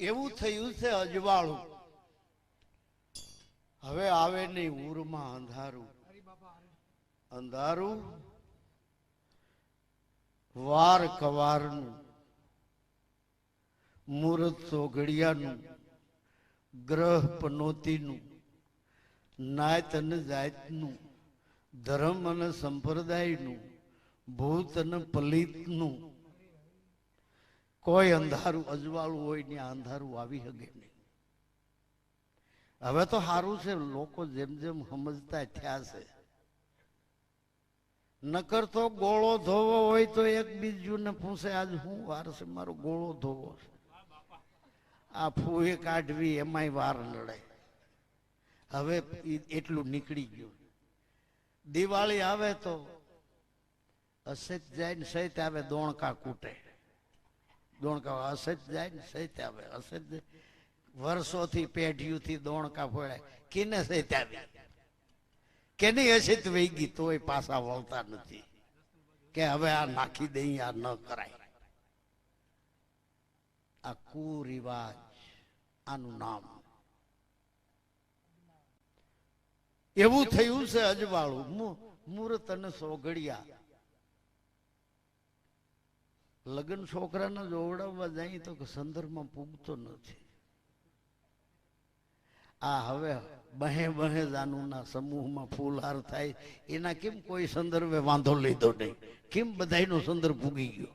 એવું થયું છે અજવાળું. હવે આવે નહીં ઉરમાં અંધારું. અંધારું વાર કવારનું, મુહૂર્ત સોગડિયાનું, ગ્રહ પનોતીનું, નાયત અને જાતનું, ધર્મ અને સંપ્રદાયનું, ભૂત અને પલિતનું કોઈ અંધારું અજવાળું હોય ત્યાં અંધારું આવી શકે નહીં. હવે તો સારું છે, લોકો જેમ જેમ સમજતા થયા છે. નકર તો ગોળો ધોવો હોય તો એક બીજું ને પૂછે, આજ હું વાર છે? મારો ગોળો ધોવો છે. આ ફૂએ કાઢવી, એમાંય વાર લડે હવે એટલું નીકળી ગયું. દિવાળી આવે તો અસિત જાય ને સહિત આવે, દોણકા કૂટે. દોણકા અસજ જાય ને સહિત આવે. અસજ વર્ષોથી પેઢીઓથી દોણકા ફોડાય કિને સહિત આવી? કેની અસિત વહી ગઈ તોય પાછા વળતા નથી. કે હવે આ નાખી દઈ આ ન કરાય. આ કુરિવાજ, આનું નામ. એવું થયું છે અજવાળું. મુહૂર્ત અને સોગડિયા લગ્ન છોકરાને જોવડાવવા જાય તો સંદર્ભમાં પૂગતો નથી. આ હવે બહે બહે જાનુના સમૂહમાં ફૂલહાર થાય. એના કેમ કોઈ સંદર્ભે વાંધો લીધો નહીં? કેમ બધાયનો સંદર્ભ પૂગી ગયો?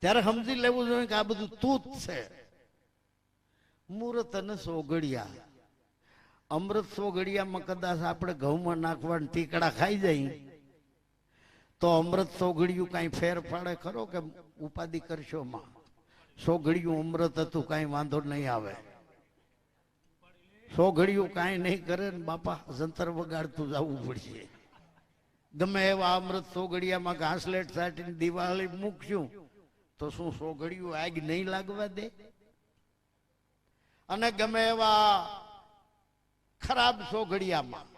ત્યારે સમજી લેવું જોઈએ કે આ બધું તૂત છે. મુહૂર્ત અને સોગડિયા. અમૃત સોગડિયામાં કદાચ આપણે ઘઉંમાં નાખવાના ટીકડા ખાઈ જાય. તો અમૃત સોગડિયું કાંઈ ફેર પાડે ખરો કે ઉપાધિ કરશો માં? સોગડિયું અમૃત હતું, કાંઈ વાંધો નહીં આવે. સોગડિયું કાંઈ નહીં કરે ને બાપા, જંતર વગાડતું જવું પડશે. ગમે એવા અમૃત સોગડિયામાં ઘાસલેટ સાટીને દિવાળી મૂકશું, તો શું સોગડિયું આગ નહીં લાગવા દે? અને ગમે એવા ખરાબ સોગડિયામાં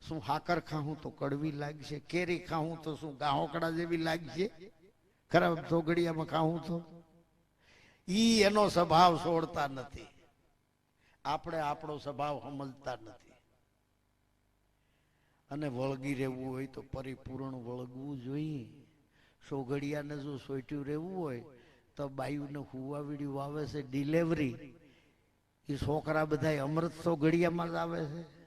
શું હાકર ખાવું તો કડવી લાગશે, કેરી ખાવું તો શું ગાહોકડા જેવી લાગશે? ખરાબ સોગડિયામાં ખાવું તો? ઈ એનો સ્વભાવ છોડતા નથી. આપણે આપણો સ્વભાવ સમજતા નથી. અને વળગી રહેવું હોય તો પરિપૂર્ણ વળગવું જોઈએ. સોગડિયાને જો સોટ્યું રહેવું હોય, તો બાયુને હુવાવીડ્યું આવે છે ડિલેવરી એ છોકરા બધા અમૃત સોગડિયામાં જ આવે છે.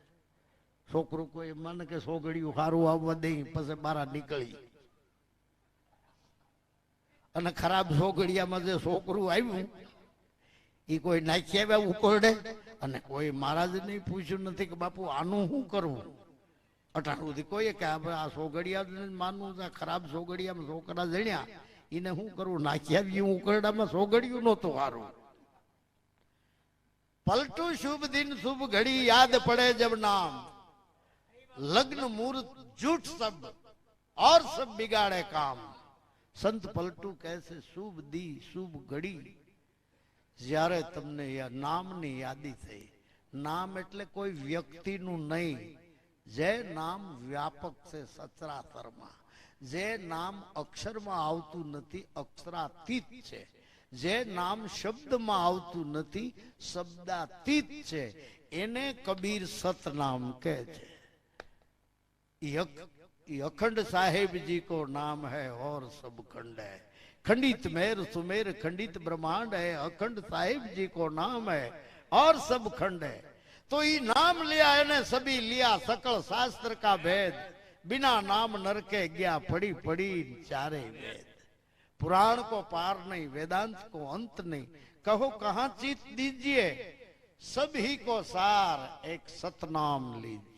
છોકરું કોઈ મને કે સોગડિયું સારું આવવા દે, પછી બારા નીકળી. અને ખરાબ સોગડિયામાં જે છોકરું આવ્યું એ કોઈ નાખી આવ્યા ઉકોરડે? અને કોઈ મહારાજને પૂછ્યું નથી કે બાપુ, આનું શું કરવું? અટાણ સુધી કોઈએ કે આપણે આ સોગડિયા માનવું છે ખરાબ સોગડિયામાં છોકરા જણ્યા. એને શું કરવું? નાખી આવ્યું ઉકરડામાં સોગડિયું નહોતું સારું પલટું શુભ દિન શુભ ઘડી યાદ પડે જબ નામ. લગ્ન મુહૂર્ત झूठ सब और सब बिगाड़े काम સંત પલટુ કહે છે શુભ દી શુભ ઘડી જ્યારે તમને યા- નામની યાદી થઈ નામ એટલે કોઈ વ્યક્તિનું નહીં જે નામ વ્યાપક છે સચરાચરમાં જે નામ અક્ષરમાં આવતું નથી અક્ષરાતીત છે જે નામ શબ્દમાં આવતું નથી શબ્દાતીત છે એને કબીર સતનામ કહે છે ये अख- ये अखंड साहेब जी को नाम है और सब खंड है। खंडित मेर, सुमेर, खंडित ब्रह्मांड है, अखंड साहेब जी को नाम है और सब खंड है। तो ये नाम लिया, इन्हें सभी लिया, सकल शास्त्र का भेद। बिना नाम नर के गया पड़ी पड़ी चारे वेद पुराण को पार नहीं, वेदांत को अंत नहीं। कहो, कहाँ चीत दीजिए? सभी को सार एक सतनाम लीजिए।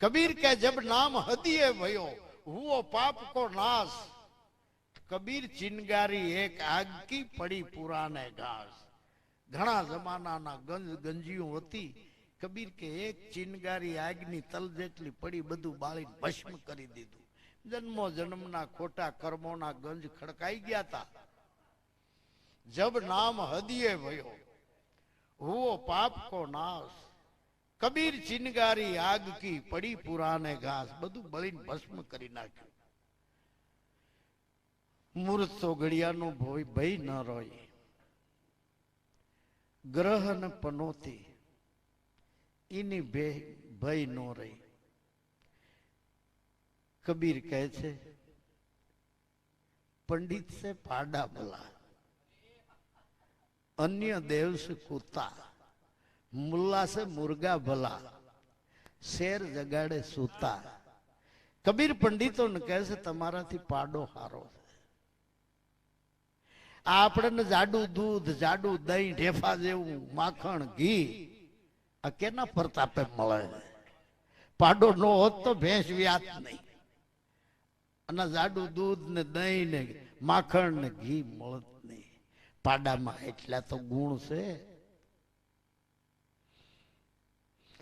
કબીર કે જબ નામ હદીએ ભયો હુઓ પાપ કો નાશ. કબીર ચિનગારી એક આગકી પડી પુરાને ઘાસ. ઘણા જમાનાના ગંજ ગંજીયું હતી, કબીર કે એક ચિનગારી આગની તલ જેટલી પડી બધું બાળીને ભસ્મ કરી દીધું. જન્મો જન્મના ખોટા કર્મોના ગંજ ખડકાઈ ગયા હતા જબ નામ હદીએ ભયો હુઓ પાપ કો નાશ. કબીર ચિનગારી આગ કી પડી પુરાને ઘાસ, બધું બળીને ભસ્મ કરી નાખ્યું. મૂર્ત સોગડિયાનો ભોય ભય ન રોય. ગ્રહ અને પનોતી, એની બે ભય નો રહી. કબીર કહે છે, પંડિત સે પાડા ભલા, અન્ય દેવ સે કૂતા. મુલ્લા છે મુર્ગા ભલા, શેર જગાડે સૂતા. કબીર પંડિતોને કહે છે, તમારાથી પાડો હારો આ આપણને જાડું દૂધ, જાડું દહીં, ઢેફા જેવું માખણ, ઘી, આ કેના પ્રતાપે મળે? પાડો ન હોત તો ભેંસ વ્યાત નહીં. અને જાડું દૂધ ને દહીં ને માખણ ને ઘી મળત નહીં. પાડામાં એટલા તો ગુણ છે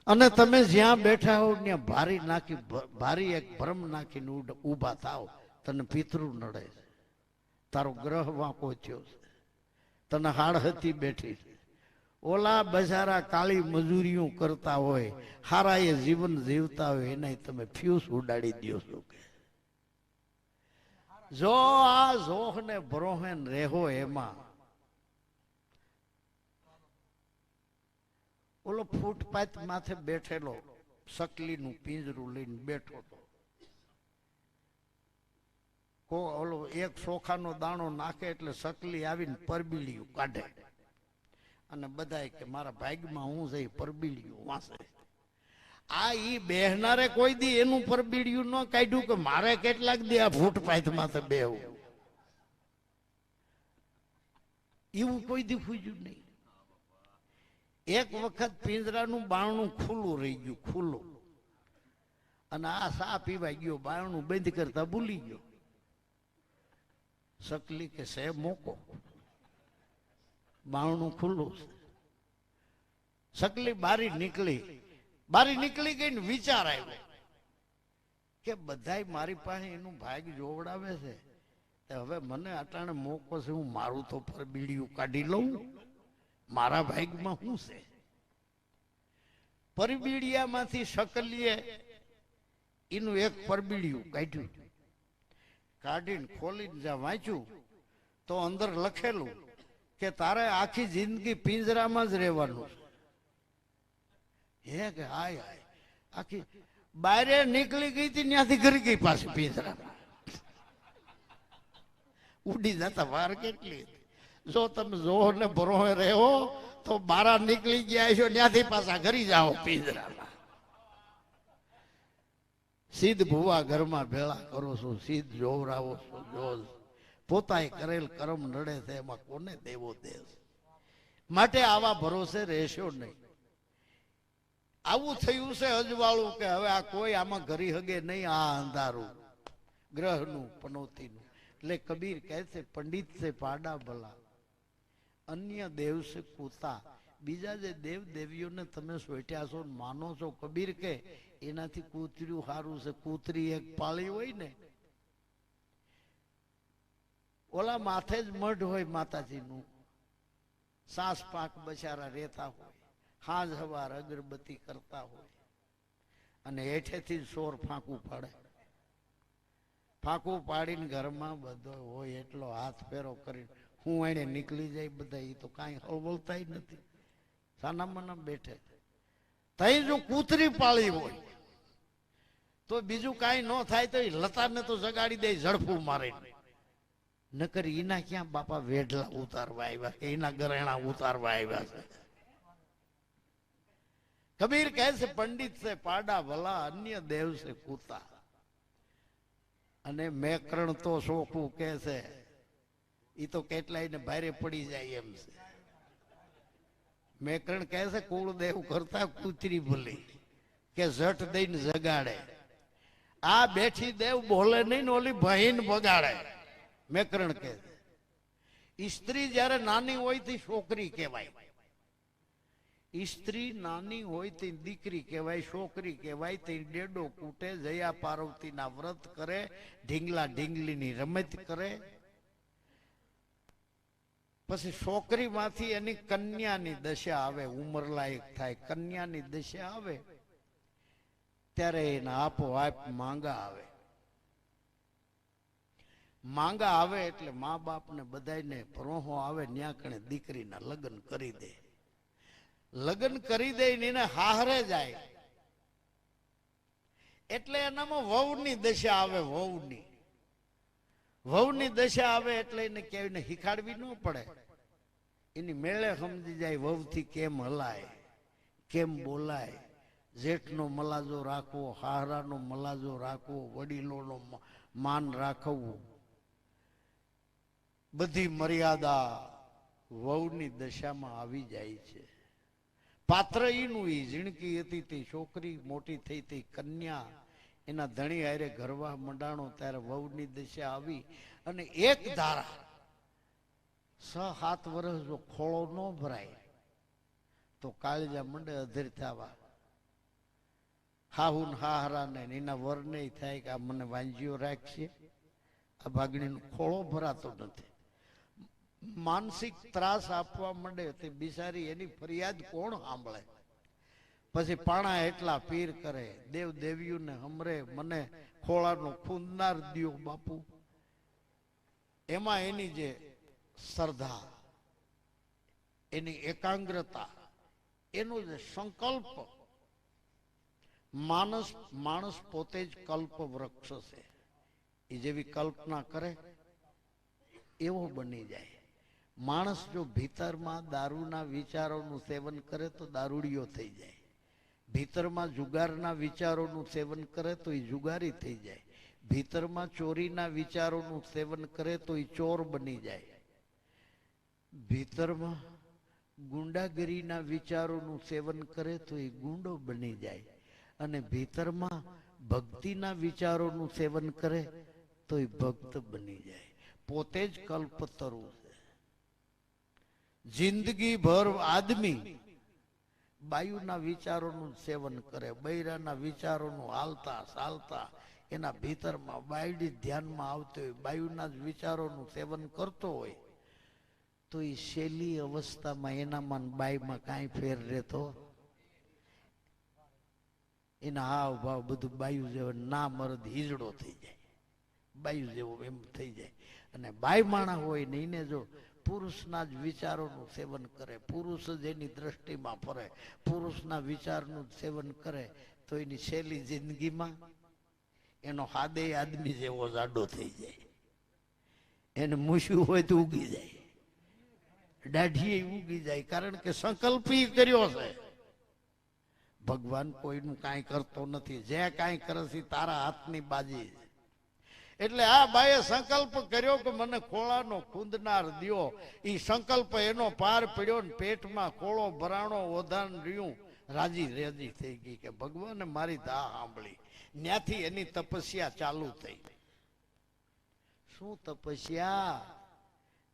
અને તમે જ્યાં બેઠા હો, ત્યાં ભારી નાખી ભારી એક ભ્રમ નાખીને ઊભા થાવ તને પિતૃ નડે છે. તારો ગ્રહ વાંકો થયો છે. તને હાડહતી બેઠી છે. ઓલા બજારા કાળી મજૂરીઓ કરતા હોય, હારા એ જીવન જીવતા હોય, એને તમે ફ્યુઝ ઉડાડી દો છો કે? જો આ જોહ ને બ્રોહેન રેહો એમાં ઓલો ફૂટપાથ માથે બેઠેલો, સકલીનું પિંજરું લઈને બેઠો હતો કો ઓલો એક ચોખાનો દાણો નાખે એટલે સકલી આવીને પરબીડિયું કાઢે. અને બધાય કે, મારા ભાગમાં હું જઈ ઈ પરબીડિયું વાંસે. આ ઈ બેહનારે કોઈ દી એનું પરબીડિયું ન કાઢ્યું કે મારે કેટલાક દી આ ફૂટપાથ માથે બેહવું. એવું કોઈ દી ફૂજ્યું નહીં. એક વખત પિંજરાનું બારણું ખુલ્લું રહી ગયું, ખુલ્લું. અને આ સા પીવા ગયો, બારણું બંધ કરતા ભૂલી ગયો. સકલી કે સે મોકો. બારણું ખુલ્લું છે. સકલી બારી નીકળી. બારી નીકળી ગઈ ને વિચાર આવ્યો કે બધાય મારી પાસે એનું ભાગ જોવડાવે છે. હવે મને અટાણે મોકો છે, હું મારું તો પર બીડીયું કાઢી લઉં. મારા ભાગમાં શું છે? પરબીડિયામાંથી શકલીએ એનું એક પરબીડિયું કાઢ્યું. કાઢીને ખોલીને જ્યાં વાંચ્યું, તો અંદર લખેલું કે તારે આખી જિંદગી પિંજરામાં જ રહેવાનું હે કે હાય હાય, આખી બારે નીકળી ગઈ હતી ત્યાંથી ઘરી ગઈ પાછી પિંજરામાં. ઉડી જતા વાર કેટલી હતી. જો તમે જોહર ને ભરોહે રહો તો બારા નીકળી ગયા છો, ત્યાંથી પાછા ઘરી જાઓ પિંજરામાં. સીધ ભુવા ઘરમાં ભેળા કરો છો, સીધ જોવરાવો છો જોજ પોતાએ કરેલ કર્મ નડે છે, એમાં કોને દેવો દેવ માટે આવા ભરોસે રહેશો નહીં. આવું થયું છે અજવાળું કે હવે આ કોઈ આમાં ઘરી હગે નહીં, આ અંધારું, ગ્રહનું, પનોતીનું. એટલે કબીર કહે છે, પંડિત છે, પાડા ભલા. અન્ય દેવ છે કૂતા. બીજા જે દેવ દેવીઓને તમે સોટ્યા છો માનો છો કબીર કે, એનાથી કૂતર્યું સારું છે. કૂતરી એક પાળી હોય ને. ઓલા માથે જ મઢ હોય માતાજીનું. સાસ પાક બચારા રહેતા હોય. હાજ હવાર અગરબત્તી કરતા હોય. અને હેઠેથી સોર ફાંકું પાડે. ફાંકું પાડીને ઘરમાં બધો હોય એટલો હાથ ફેરો કરીને હું એને નીકળી જાય બધા એ તો કાંઈ હળવળતા નથી. સાના મના બેઠે. તઈ જો કૂતરી પાળી હોય, તો બીજું કાંઈ ન થાય તો એ લતાને તો જગાડી દે, ઝડપું મારે. નકર એના ક્યાં બાપા વેઢલા ઉતારવા આવ્યા છે એના ગરેણા ઉતારવા આવ્યા છે. કબીર કહે છે, પંડિત છે, પાડા ભલા, અન્ય દેવ છે કૂતા. અને મેકરણ તો શોખું કે છે એ તો કેટલાય ને ભારે પડી જાય એમ છે. મેકરણ કહે છે, કુળદેવ કરતા કૂતરી ભૂલી, કે ઝટ દઈને જગાડે. આ બેઠી દેવ બોલે નહીં ને ઓલી બહીન બગાડે, મેકરણ કહે છે. સ્ત્રી જ્યારે નાની હોય તે છોકરી કહેવાય. સ્ત્રી નાની હોય તે દીકરી કહેવાય, છોકરી કહેવાય તે ડેડો કૂટે, જયા પાર્વતીના વ્રત કરે, ઢીંગલા ઢીંગલીની રમત કરે. પછી છોકરીમાંથી એની કન્યાની દશા આવે ઉંમર લાયક થાય, કન્યાની દશા આવે, ત્યારે એના આપોઆપ માંગા આવે. માંગા આવે એટલે મા બાપને બધાયને પ્રોહો આવે, ન્યા કણે દીકરીના લગ્ન કરી દે. લગ્ન કરી દે એને હાહરે જાય. એટલે એનામાં વહુની દશા આવે, વહુની. વહુની દશા આવે એટલે એને ક્યાંય હિખાડવી ન પડે. એની મેળે સમજી જાય વહુથી કેમ હલાય, કેમ બોલાય, જેઠનો મલાજો રાખવો, હાહરાનો મલાજો રાખવો, વડીલોનો માન રાખવું બધી મર્યાદા વહુની દશામાં આવી જાય છે. પાત્ર ઈનું ઈ, ઝીણકી હતી તે છોકરી મોટી થઈ, તે કન્યા એના ધણી હારે ઘરવા મંડાણો ત્યારે વહુની દશા આવી અને એક ધારા છ, સાત વર્ષ જો ખોળો ન ભરાય, તો કાળજા મંડે અધીર થવા. હાહુ ને હાહરા ને એના વરને થાય કે આ મને વાંજીઓ રાખશે. આ ભાગણીનો ખોળો ભરાતો નથી. માનસિક ત્રાસ આપવા માંડે તે બિચારી એની ફરિયાદ કોણ સાંભળે? પછી પાણા એટલા પીર કરે, દેવ દેવીઓને હમરે, મને ખોળાનો ખૂંદનાર દિયો બાપુ. એમાં એની જે શ્રદ્ધા, એની એકાગ્રતા, એનો જે સંકલ્પ માણસ માણસ પોતે જ કલ્પ વૃક્ષ છે. એ જેવી કલ્પના કરે, એવો બની જાય. માણસ જો ભીતરમાં દારૂના વિચારોનું સેવન કરે તો દારૂડિયો થઈ જાય. ભીતરમાં જુગારના વિચારોનું સેવન કરે તો એ જુગારી થઈ જાય. ભીતરમાં ચોરીના વિચારોનું સેવન કરે તો એ ચોર બની જાય. ભીતરમાં ગુંડાગીરીના વિચારોનું સેવન કરે તો એ ગુંડો બની જાય. અને ભીતરમાં ભક્તિના વિચારોનું સેવન કરે તો એ ભક્ત બની જાય. પોતે જ કલ્પતરુ છે. જિંદગી ભર આદમી બાયુના વિચારોનું સેવન કરે, બૈરાના વિચારોનું હાલતા ચાલતા એના ભીતરમાં બાયડી ધ્યાનમાં આવતી હોય, બાયુના જ વિચારોનું સેવન કરતો હોય, તો એ શેલી અવસ્થામાં એનામાં બાયમાં કાંઈ ફેર રહેતો એના હાવ ભાવ બધું બાયુ જેવો ના મરદ હિજડો થઈ જાય. બાયુ જેવો એમ થઈ જાય. અને બાય માણા હોય ને એને જો પુરુષના જ વિચારોનું સેવન કરે. પુરુષ જ એની દ્રષ્ટિમાં ફરે. પુરુષના વિચારનું જ સેવન કરે. તો એની છેલ્લી જિંદગીમાં એનો હાદે આદમી જેવો જાડો થઈ જાય. એને મૂસ્યું હોય તો ઉગી જાય. દાઢીએ ઉગી જાય. કારણ કે સંકલ્પ કર્યો છે. ભગવાન કોઈનું કાંઈ કરતો નથી. જે કાંઈ કરે છે તારા હાથની બાજી એટલે આ બાએ સંકલ્પ કર્યો કે મને ખોળાનો કુંદનાર દિયો. એ સંકલ્પ એનો પાર પડ્યો ને પેટમાં કોળો ભરાણો ઓધાન રહ્યું. રાજી રેજી થઈ ગઈ કે ભગવાને મારી દા સાંભળી. ત્યાંથી એની તપસ્યા ચાલુ થઈ. શું તપસ્યા?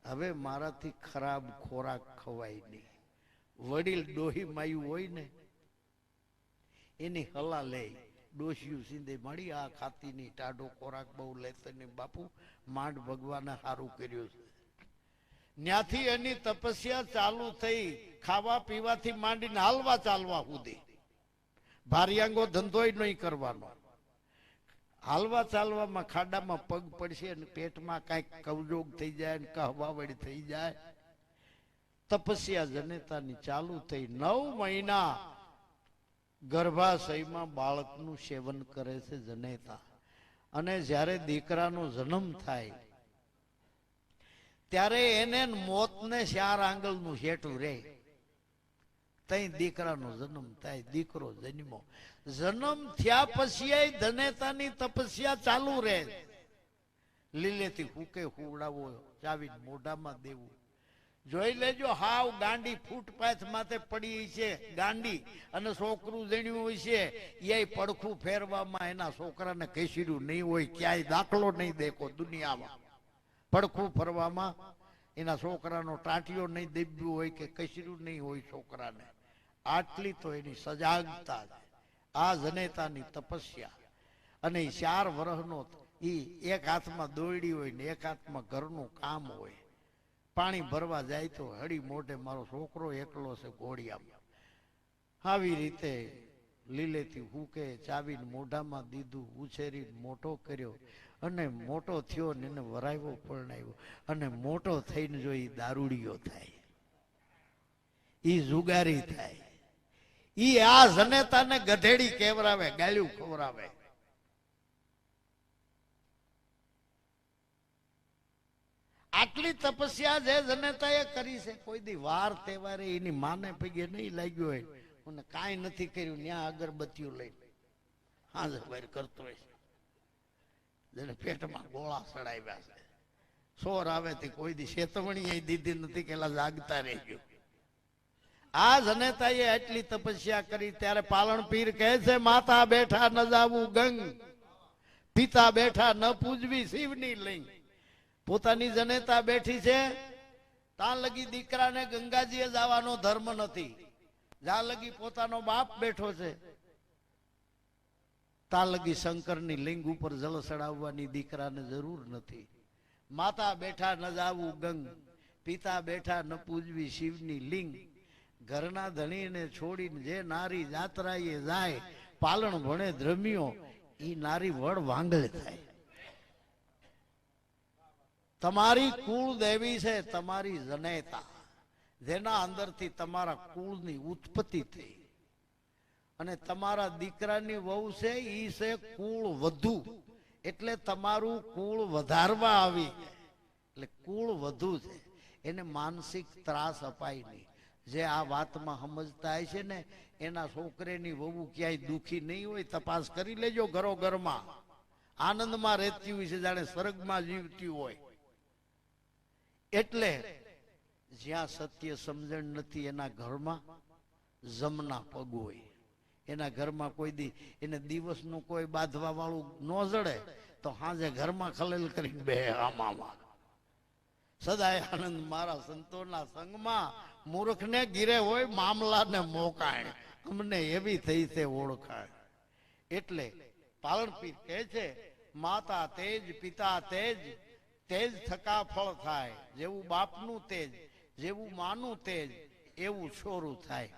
હવે મારાથી ખરાબ ખોરાક ખવાય નહીં. વડીલ ડોહી માયું હોય ને, એની હલા લે ડોશિયું સિંધે મળી આ ખાતી ની ટાઢો ખોરાક બહુ લેતો ને બાપુ માંડ ભગવાને સારું કર્યું છે. ત્યાંથી એની તપસ્યા ચાલુ થઈ ખાવા પીવાથી માંડીને હાલવા ચાલવા સુધી ભારિયાંગો ધંધોય નહીં કરવાનો. હાલવા ચાલવામાં ખાડામાં પગ પડશે અને પેટમાં કાંઈક કવજોગ થઈ જાય ને કહવાવડી થઈ જાય. તપસ્યા જનેતાની ચાલુ થઈ. નવ મહિના ગર્ભાશયમાં બાળકનું સેવન કરે છે જનેતા. અને જ્યારે દીકરાનો જન્મ થાય, ત્યારે એને મોતને ચાર આંગળનું શેઠું રહે તઈ દીકરાનો જન્મ થાય, દીકરો જન્મો જન્મ થયા પછી ધનેતાની તપસ્યા ચાલુ રહે. લીલેથી હુકે હુવડાવો ચાવી મોઢામાં દેવું. જોઈ લેજો હાવ ગાંડી ફૂટપાથ માથે પડી છે, ગાંડી. અને છોકરું જણ્યું હોય છે એ પડખું ફેરવામાં એના છોકરાને ઘસીડ્યું નહીં હોય, ક્યાંય દાખલો નહીં દેખો દુનિયામાં. પડખું ફરવામાં એના છોકરાનો ટાંટિયો નહીં દેબ્યું હોય કે કસર્યું નહીં હોય છોકરાને. આટલી તો એની સજાગતા આ જનેતાની તપસ્યા. અને ચાર વર્ષનો એ એક હાથમાં દોરડી હોય ને એક હાથમાં ઘરનું કામ હોય. પાણી ભરવા જાય તો હળી મોઢે મારો છોકરો એકલો છે ઘોડિયામાં. આવી રીતે લીલેથી હુકે ચાવીને મોઢામાં દીધું ઉછેરી મોટો કર્યો અને મોટો થયો ને એને વરાવ્યો, પરણાવ્યો. અને મોટો થઈને જો એ દારૂડિયો થાય. એ જુગારી થાય. એ આ જનેતાને ગધેડી કેવરાવે, ગાળ્યું ખવરાવે. આટલી તપસ્યા જે જનેતાએ કરી છે, કોઈ દી વાર તહેવારે એની માને પગે નહીં લાગ્યો હોય. અને કાંઈ નથી કર્યું ત્યાં અગરબત્તીઓ લઈ હા વાર કરતો હોય જેને પેટમાં ગોળા સડાવ્યા છે. સોર આવે તે કોઈ દી શેતવણી દીધી નથી કેલા જાગતા રહેજો. આ જનેતાએ આટલી તપસ્યા કરી, ત્યારે પાલણ પીર કહે છે, માતા બેઠા ન જાવું ગંગ. પિતા બેઠા ન પૂજવી શિવની લિંગ. પોતાની જનેતા બેઠી છે. ત્યાં લગી દીકરાને ગંગાજીએ જવાનો ધર્મ નથી. જ્યાં લગી પોતાનો બાપ બેઠો છે. ત્યાં લગી શંકરની લિંગ ઉપર જળ ચડાવવાની દીકરાને જરૂર નથી. માતા બેઠા ન જાવું ગંગ, પિતા બેઠા ન પૂજવી શિવની લિંગ. ઘરના ધણીને છોડીને જે નારી જાત્રાએ જાય, પાલણ ભણે ધ્રમ્યો એ નારી વડ વાંગળ થાય. તમારી કુળ દેવી છે, તમારી જનેતા. જેના અંદરથી તમારા કુળની ઉત્પત્તિ થઈ. અને તમારા દીકરાની વહુ છે, ઈ છે કુળ વધુ. એટલે તમારું કુળ વધારવા આવી એટલે કુળ વધુ છે. એને માનસિક ત્રાસ અપાય નહીં. જે આ વાતમાં સમજતા હોય છે ને, એના છોકરેની વહુ ક્યાંય દુખી નહીં હોય, તપાસ કરી લેજો ઘરો ઘરમાં આનંદમાં રહેતી હોય છે, જાણે સ્વર્ગમાં જીવતી હોય. એટલે જ્યાં સત્ય સમજણ નથી એના ઘરમાં, જમના પગ હોય. એના ઘરમાં કોઈ દી, એને દિવસનું કોઈ બાંધવા વાળું ન જડે, તો હાજે ઘરમાં ખલેલ કરી બે આમામાં. સદાય આનંદ મારા સંતોના સંગમાં, મૂર્ખને ગીરે હોય, મામલાને મોકાય. અમને એવી થઈ છે ઓળખાય. એટલે પાલનપીર કહે છે, માતા તેજ, પિતા તેજ તેજ થકા ફળ થાય. જેવું બાપનું તેજ, જેવું માનું તેજ, એવું છોરું થાય.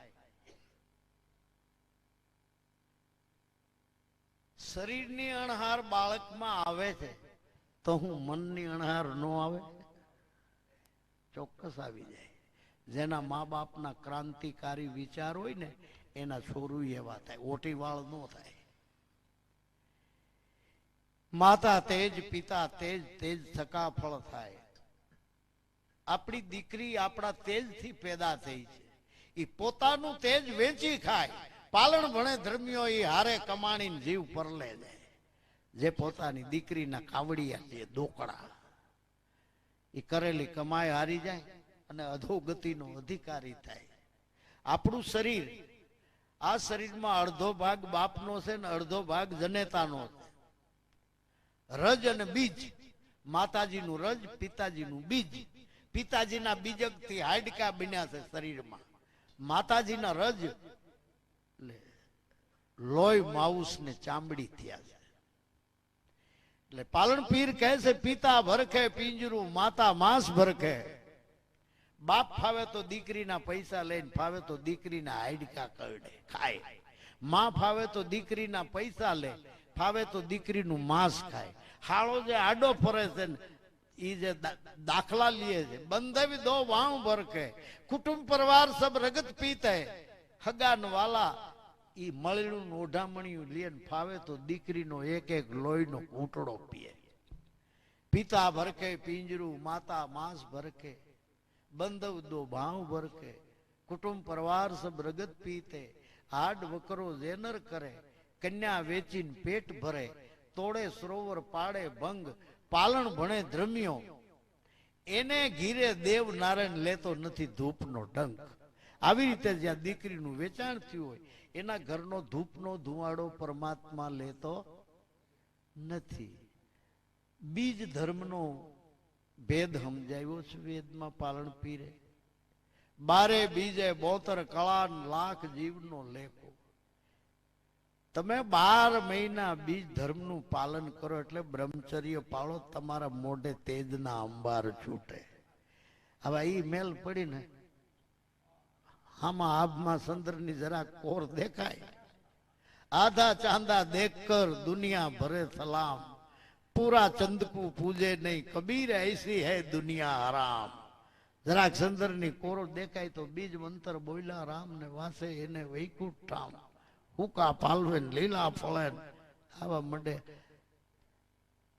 શરીરની અણહાર બાળકમાં આવે છે, તો હું મનની અણહાર ન આવે. ચોક્કસ આવી જાય. જેના મા બાપના ક્રાંતિકારી વિચાર હોય ને, એના છોરું એવા થાય. ઓટી વાળ ન થાય. માતા તેજ, પિતા તેજ તેજ થકા ફળ થાય. આપણી દીકરી આપણા તેજથી પેદા થઈ છે. એ પોતાનું તેજ વેચી ખાય. પાલણ ભણે ધર્મીઓ એ હારે કમાણીને જીવ પરલે જાય જે પોતાની દીકરીના કાવડિયા છે, દોકડા. એ કરેલી કમાઈ હારી જાય અને અધોગતિનો અધિકારી થાય. આપણું શરીર, આ શરીરમાં અડધો ભાગ બાપનો છે ને અડધો ભાગ જનેતાનો છે. રજ અને બીજ. માતાજીનું રજ, પિતાજીનું બીજ. પિતાજીના બીજકથી હાડકા બન્યા છે શરીરમાં. માતાજીના રજ લોહી માઉસ ને ચામડી થયા છે. એટલે પાલણ પીર કહે છે, પિતા ભરખે પિંજરું, માતા માંસ ભરખે. બાપ ફાવે તો દીકરીના પૈસા લઈને ફાવે તો દીકરીના હાડકા કરડે, ખાય. માં ફાવે તો દીકરીના પૈસા લે. ફાવે તો દીકરીનું માંસ ખાય. હાળો જે આડો ફરે છે ને એ જે દાખલા લીએ છે. બંધવી દો, વાવ ભરકે. કુટુંબ પરિવાર સબ રગત પીતે. હગાન વાલા એ મળેલું ઓઢામણિયું લે ફાવે તો દીકરીનો એક એક લોહીનો ઘૂંટડો પીએ. પિતા ભરકે, પિંજરું, માતા માંસ ભરકે. બંધવ દો ભાવ ભરકે. કુટુંબ પરિવાર સબ રગત પીતે. હાડ વકરો જેનર કરે. કન્યા વેચીને પેટ ભરે, તોડે સરોવર પાડે ભંગ, પાલણ ભણે ધ્રમ્યો એને ઘીરે દેવ નારાયણ લેતો નથી ધૂપનો ડંક આવી રીતે જ્યાં દીકરીનું વેચાણ થયું હોય, એના ઘરનો ધૂપનો ધુવાડો પરમાત્મા લેતો નથી. બીજ ધર્મનો ભેદ સમજાવ્યો છે, વેદમાં પાલણ પીરે. બારે બીજે બોતર કળા લાખ જીવનો લેખો. તમે બાર મહિના બીજ ધર્મનું પાલન કરો એટલે બ્રહ્મચર્ય પાળો, તમારા મોઢે તેજના અંબાર છૂટે. હવે એ મેલ પડીને આમાં આભમાં ચંદ્રની જરા કોર દેખાય. આધા ચાંદા દેખ કર દુનિયા ભરે સલામ. પૂરા ચંદકુ પૂજે નહીં, કબીર એસી હે દુનિયા આરામ જરાક ચંદ્રની કોરો દેખાય તો બીજ મંત્ર બોલ્યા રામ ને વાસે એને વૈકુંઠ રામ હુકા પાલવે લીલા ફળે આવા મંડે.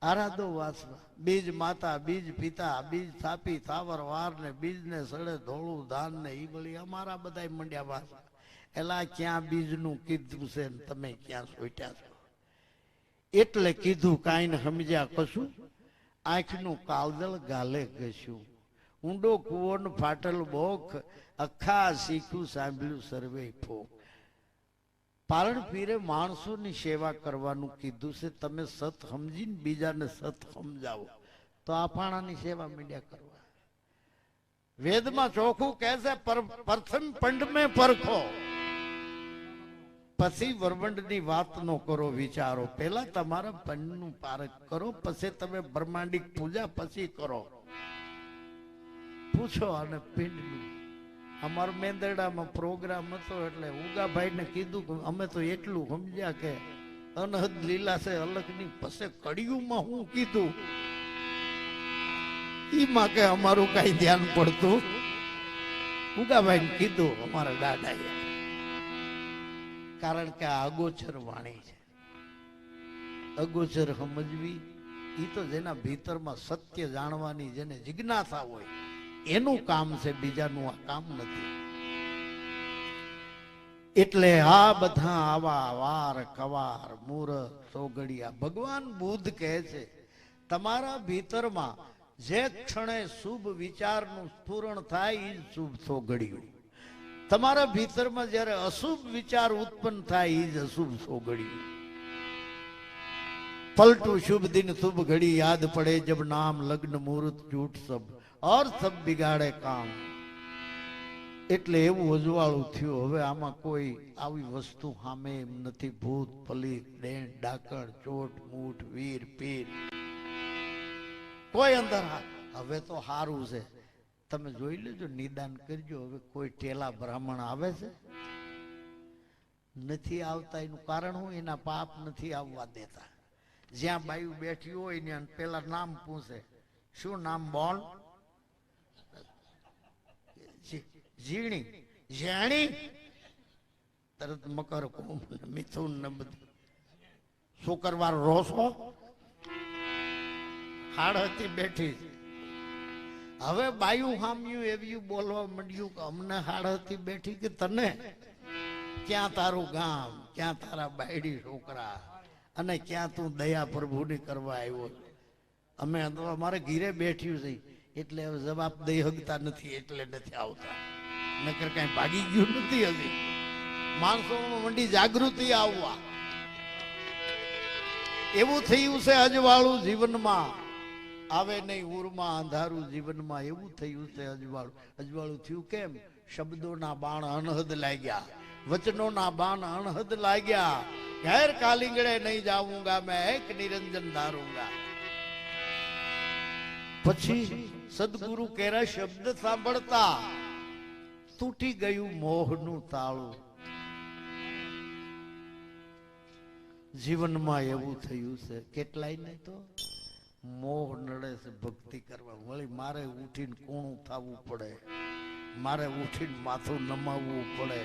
આરાધો વાસવા બીજ માતા, બીજ પિતા, બીજ થાપી થાવર વાર ને બીજ ને સડે, ધોળું ધાન ને ઈ વળી અમારા બધાય મંડ્યા વાસ એલા ક્યાં બીજનું કીધું છે ને તમે ક્યાં સોટ્યા છો? એટલે કીધું કાંઈ ને સમજ્યા કશું? આંખનું કાલદળ ગાલે ઘસ્યું. ઊંડો કુવો ફાટલ બોખ. અખા શીખું, સાંભળ્યું, સર્વે ફોક. પારણ પીરે માણસોની સેવા કરવાનું કીધું છે, તમે સત સમજીને બીજાને સત સમજાવો. તો આ સેવા મીડિયા કરવા. વેદમાં ચોખ્ખું કહે છે પ્રથમ પંડ મેં પરખો. પછી વરવંડની વાત નો કરો, વિચારો. પહેલા તમારા પંડનું પારક કરો, પછી તમે બ્રહ્માંડિક પૂજા પછી કરો. પૂછો અને પિંડનું. અમારો મેંદરડામાં પ્રોગ્રામ હતો એટલે ઉગાભાઈને કીધું કે અમે તો એટલું સમજ્યા કે અનહદ લીલા છે અલગની પછી કડિયુંમાં હું કીધું. ઈમાં કે અમારું કઈ ધ્યાન પડતું. ઉગાભાઈને કીધું અમારા દાદાએ. કારણ કે આ અગોચર વાણી છે. અગોચર સમજવી એ તો જેના ભીતરમાં સત્ય જાણવાની જેને જિજ્ઞાસા હોય એનું કામ છે, બીજાનું આ કામ નથી. એટલે આ બધા આવા વાર કવાર મૂરત સોગડિયા, ભગવાન બુદ્ધ કહે છે, તમારા ભીતરમાં જે ક્ષણે શુભ વિચારનું સ્ફુરણ થાય એ શુભ સોગડિયું. તમારા ભીતરમાં જ્યારે અશુભ વિચાર ઉત્પન્ન થાય એ જ અશુભ સોગડિયું. પલટું શુભ દિન, શુભ ઘડી યાદ પડે, જબ નામ, લગ્ન, મુહૂર્ત, જૂઠ, સબ. ઓર સબ બિગાડે કામ. એટલે એવું અજવાળું થયું. હવે આમાં કોઈ આવી વસ્તુ સામે એમ નથી. ભૂત પલીત ડેણ, ડાકણ, ચોટ, મૂઠ, વીર, પીર. કોઈ અંદર હવે તો સારું છે. તમે જોઈ લેજો, નિદાન કરજો. હવે કોઈ ટેલા બ્રાહ્મણ આવે છે? નથી આવતા. એનું કારણ હું એના પાપ નથી આવવા દેતા. જ્યાં બાયુ બેઠી હોય ને પેલા નામ પૂછે. શું નામ બોલ જી- ઝીણી, ઝેણી. તરત મકર કુંભ, મિથુન ને બધું. શુક્રવાર રોસો હાડ હતી બેઠી. હવે બાયું હામ્યું, એવ્યું બોલવા માંડ્યું કે અમને હાડ હતી બેઠી કે તને? ક્યાં તારું ગામ? ક્યાં તારા બાયડી છોકરા? અને ક્યાં તું દયા પ્રભુની કરવા આવ્યો? અમે અમારે ઘીરે બેઠ્યું છે. એટલે જવાબ દઈ હગતા નથી, એટલે નથી આવતા. નકર કઈ ભાગી ગયું નથી હજી માણસોમાં મંડી જાગૃતિ આવવા એવું થયું છે અજવાળું જીવનમાં આવે નહીં ઉરમાં અંધારું જીવનમાં એવું થયું છે અજવાળું અજવાળું થયું કેમ શબ્દોના બાણ અનહદ લાગ્યા વચનોના બાણ અનહદ લાગ્યા ઘેર કાલિંગડે નહીં જાઉંગા મેં એક નિરંજન ધારુંગા પછી સદગુરુ કેરા શબ્દ સાંભળતા તૂટી ગયું મોહનું તાળું. જીવનમાં એવું થયું છે, કેટલાય ને તો? મોહ નડે છે ભક્તિ કરવા. વળી મારે ઉઠીને કોણું થવું પડે? મારે ઉઠીને માથું નમાવવું પડે?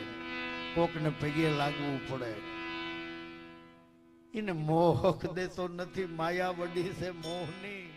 કોકને પગે લાગવું પડે? એને મોહક દેતો નથી. માયા વડી છે મોહની.